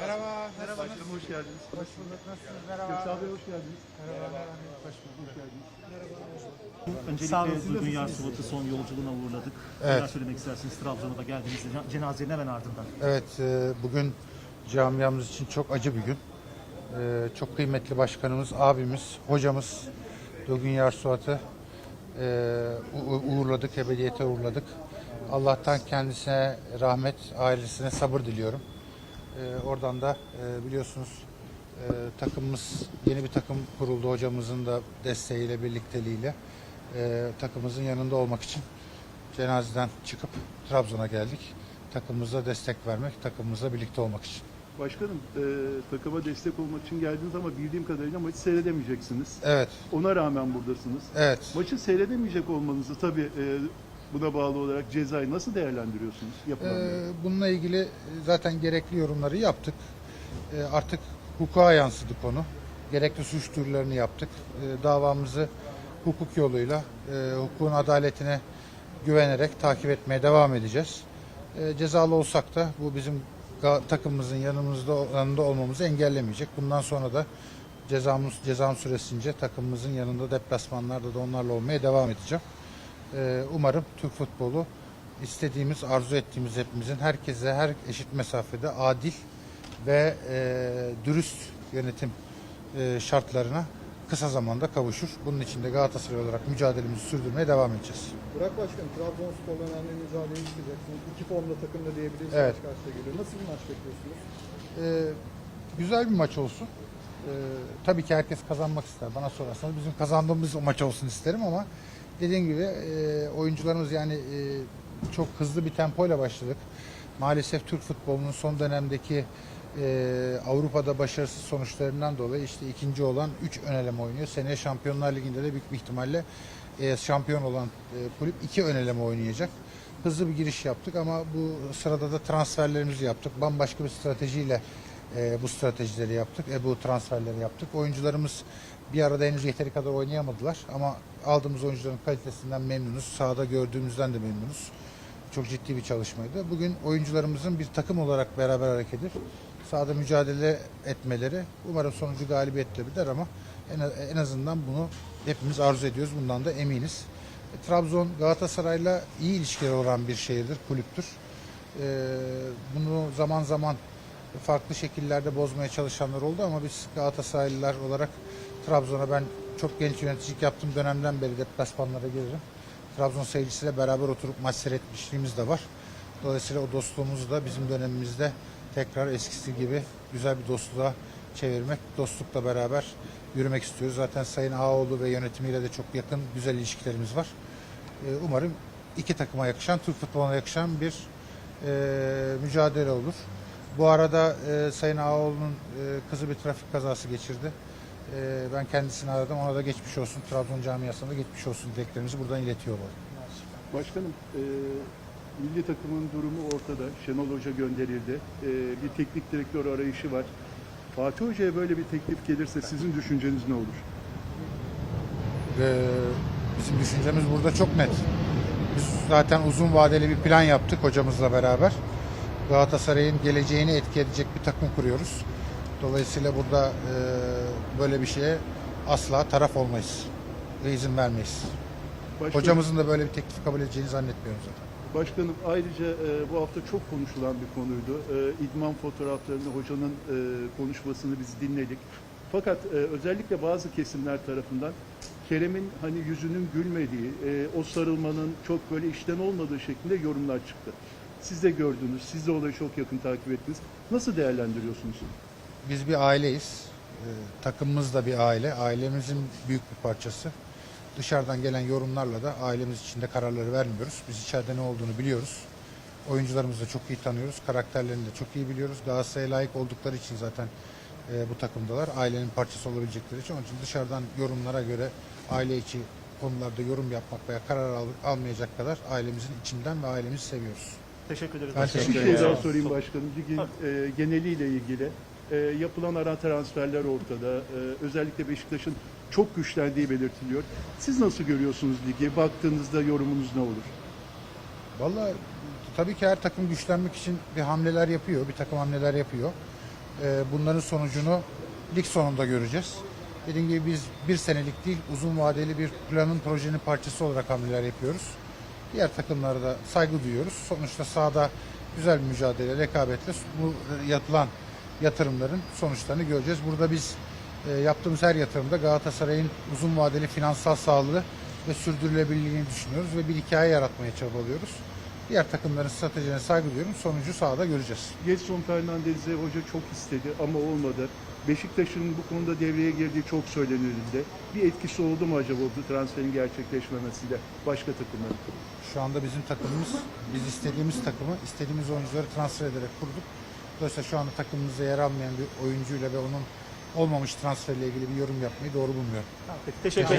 Merhaba. Merhaba. Başkanım hoş geldiniz. Hoş bulduk. Nasılsınız? Merhaba. Köksal Bey hoş geldiniz. Merhaba. Merhaba. Hoş bulduk. Hoş geldiniz. Öncelikle Duygu Yarsuvat'ı son yolculuğuna uğurladık. Evet. Neler söylemek istersiniz Trabzon'a da geldiğinizde cenazenin hemen ardından. Evet, e, bugün camiamız için çok acı bir gün. E, Çok kıymetli başkanımız, abimiz, hocamız Dögün Yarsuat'ı e, uğurladık, ebediyete uğurladık. Allah'tan kendisine rahmet, ailesine sabır diliyorum. E, Oradan da e, biliyorsunuz e, takımımız, yeni bir takım kuruldu hocamızın da desteğiyle, birlikteliğiyle. E, Takımımızın yanında olmak için cenazeden çıkıp Trabzon'a geldik. Takımımıza destek vermek, takımımızla birlikte olmak için. Başkanım e, takıma destek olmak için geldiniz ama bildiğim kadarıyla maçı seyredemeyeceksiniz. Evet, Ona rağmen buradasınız. evet. Maçı seyredemeyecek olmanızı tabii e, buna bağlı olarak cezayı nasıl değerlendiriyorsunuz? Yapılanları? Ee, bununla ilgili zaten gerekli yorumları yaptık. Ee, artık hukuka yansıdı konu. Gerekli suç duyurularını yaptık. Ee, davamızı hukuk yoluyla, e, hukukun adaletine güvenerek takip etmeye devam edeceğiz. Ee, cezalı olsak da bu bizim ga- takımımızın yanımızda yanında olmamızı engellemeyecek. Bundan sonra da cezamız cezam süresince takımımızın yanında deplasmanlarda da onlarla olmaya devam edeceğim. Ee, umarım Türk futbolu istediğimiz, arzu ettiğimiz hepimizin herkese her eşit mesafede adil ve e, dürüst yönetim e, şartlarına kısa zamanda kavuşur. Bunun için de Galatasaray olarak mücadelemizi sürdürmeye devam edeceğiz. Burak Başkanım, Trabzonspor'la önemli mücadele çıkacaksınız. İki formda takımda diyebiliriz Evet. karşı karşıya geliyor. Nasıl bir maç bekliyorsunuz? Ee, güzel bir maç olsun. Ee, tabii ki herkes kazanmak ister. Bana sorarsanız bizim kazandığımız o maç olsun isterim ama dediğim gibi e, oyuncularımız yani e, çok hızlı bir tempoyla başladık. Maalesef Türk futbolunun son dönemdeki e, Avrupa'da başarısız sonuçlarından dolayı işte ikinci olan 3 ön eleme oynuyor. Seneye Şampiyonlar Ligi'nde de büyük bir ihtimalle e, şampiyon olan e, kulüp iki ön eleme oynayacak. Hızlı bir giriş yaptık ama bu sırada da transferlerimizi yaptık. Bambaşka bir stratejiyle e, bu stratejileri yaptık. E, bu transferleri yaptık. Oyuncularımız bir arada henüz yeteri kadar oynayamadılar ama aldığımız oyuncuların kalitesinden memnunuz. Sahada gördüğümüzden de memnunuz. Çok ciddi bir çalışmaydı. Bugün oyuncularımızın bir takım olarak beraber hareket edip sahada mücadele etmeleri umarım sonucu galibiyetle biter ama en, azından bunu hepimiz arzu ediyoruz. Bundan da eminiz. E, Trabzon Galatasaray'la iyi ilişkileri olan bir şehirdir, kulüptür. E, bunu zaman zaman farklı şekillerde bozmaya çalışanlar oldu ama biz Galatasaraylılar olarak Trabzon'a ben çok genç yöneticilik yaptığım dönemden beri deplasmanlara gelirim. Trabzon seyircisiyle beraber oturup maç seyretmişliğimiz de var. Dolayısıyla o dostluğumuzu da bizim dönemimizde tekrar eskisi gibi güzel bir dostluğa çevirmek, dostlukla beraber yürümek istiyoruz. Zaten Sayın Ağoğlu ve yönetimiyle de çok yakın, güzel ilişkilerimiz var. Ee, Umarım iki takıma yakışan, Türk futboluna yakışan bir e, mücadele olur. Bu arada e, Sayın Ağoğlu'nun e, kızı bir trafik kazası geçirdi. E, ben kendisini aradım. Ona da geçmiş olsun. Trabzon camiasına da geçmiş olsun dileklerimizi buradan iletiyor olalım. Başkanım e, milli takımın durumu ortada. Şenol Hoca gönderildi. E, bir teknik direktör arayışı var. Fatih Hoca'ya böyle bir teklif gelirse sizin düşünceniz ne olur? Ee, bizim düşüncemiz burada çok net. Biz zaten uzun vadeli bir plan yaptık hocamızla beraber. Galatasaray'ın geleceğini etki edecek bir takım kuruyoruz. Dolayısıyla burada e, böyle bir şeye asla taraf olmayız ve izin vermeyiz. Başkanım, Hocamızın da böyle bir teklif kabul edeceğini zannetmiyorum zaten. Başkanım ayrıca e, bu hafta çok konuşulan bir konuydu. E, idman fotoğraflarını hocanın e, konuşmasını biz dinledik. Fakat e, özellikle bazı kesimler tarafından Kerem'in hani yüzünün gülmediği, e, o sarılmanın çok böyle işten olmadığı şeklinde yorumlar çıktı. Siz de gördünüz, siz de olayı çok yakın takip ettiniz. Nasıl değerlendiriyorsunuz? Biz bir aileyiz. Ee, takımımız da bir aile. Ailemizin büyük bir parçası. Dışarıdan gelen yorumlarla da ailemiz içinde kararları vermiyoruz. Biz içeride ne olduğunu biliyoruz. Oyuncularımızı da çok iyi tanıyoruz. Karakterlerini de çok iyi biliyoruz. Galatasaray'a layık oldukları için zaten e, bu takımdalar. Ailenin parçası olabilecekleri için. Onun için dışarıdan yorumlara göre aile içi konularda yorum yapmak veya karar al- almayacak kadar ailemizin içinden ve ailemizi seviyoruz. Teşekkür ederiz. Ben başkanım. Bir teşekkür şey ederim. daha sorayım başkanım. Ligin e, geneliyle ilgili e, yapılan ara transferler ortada. E, özellikle Beşiktaş'ın çok güçlendiği belirtiliyor. Siz nasıl görüyorsunuz ligi? Baktığınızda yorumunuz ne olur? Vallahi tabii ki her takım güçlenmek için bir hamleler yapıyor, bir takım hamleler yapıyor. E, bunların sonucunu lig sonunda göreceğiz. Dediğim gibi biz bir senelik değil uzun vadeli bir planın projenin parçası olarak hamleler yapıyoruz. Diğer takımlara da saygı duyuyoruz. Sonuçta sahada güzel bir mücadele, rekabetle bu yapılan yatırımların sonuçlarını göreceğiz. Burada biz e, yaptığımız her yatırımda Galatasaray'ın uzun vadeli finansal sağlığı ve sürdürülebilirliğini düşünüyoruz ve bir hikaye yaratmaya çabalıyoruz. Diğer takımların stratejilerine saygı duyuyorum. Sonucu sahada göreceğiz. Gelson Fernandez'i hoca çok istedi ama olmadı. Beşiktaş'ın bu konuda devreye girdiği çok söylenildi. Bir etkisi oldu mu acaba bu transferin gerçekleşmemesiyle başka takımların? Şu anda bizim takımımız, biz istediğimiz takımı, istediğimiz oyuncuları transfer ederek kurduk. Dolayısıyla şu anda takımımızda yer almayan bir oyuncuyla ve onun olmamış transferle ilgili bir yorum yapmayı doğru bulmuyorum. Teşekkür ederim.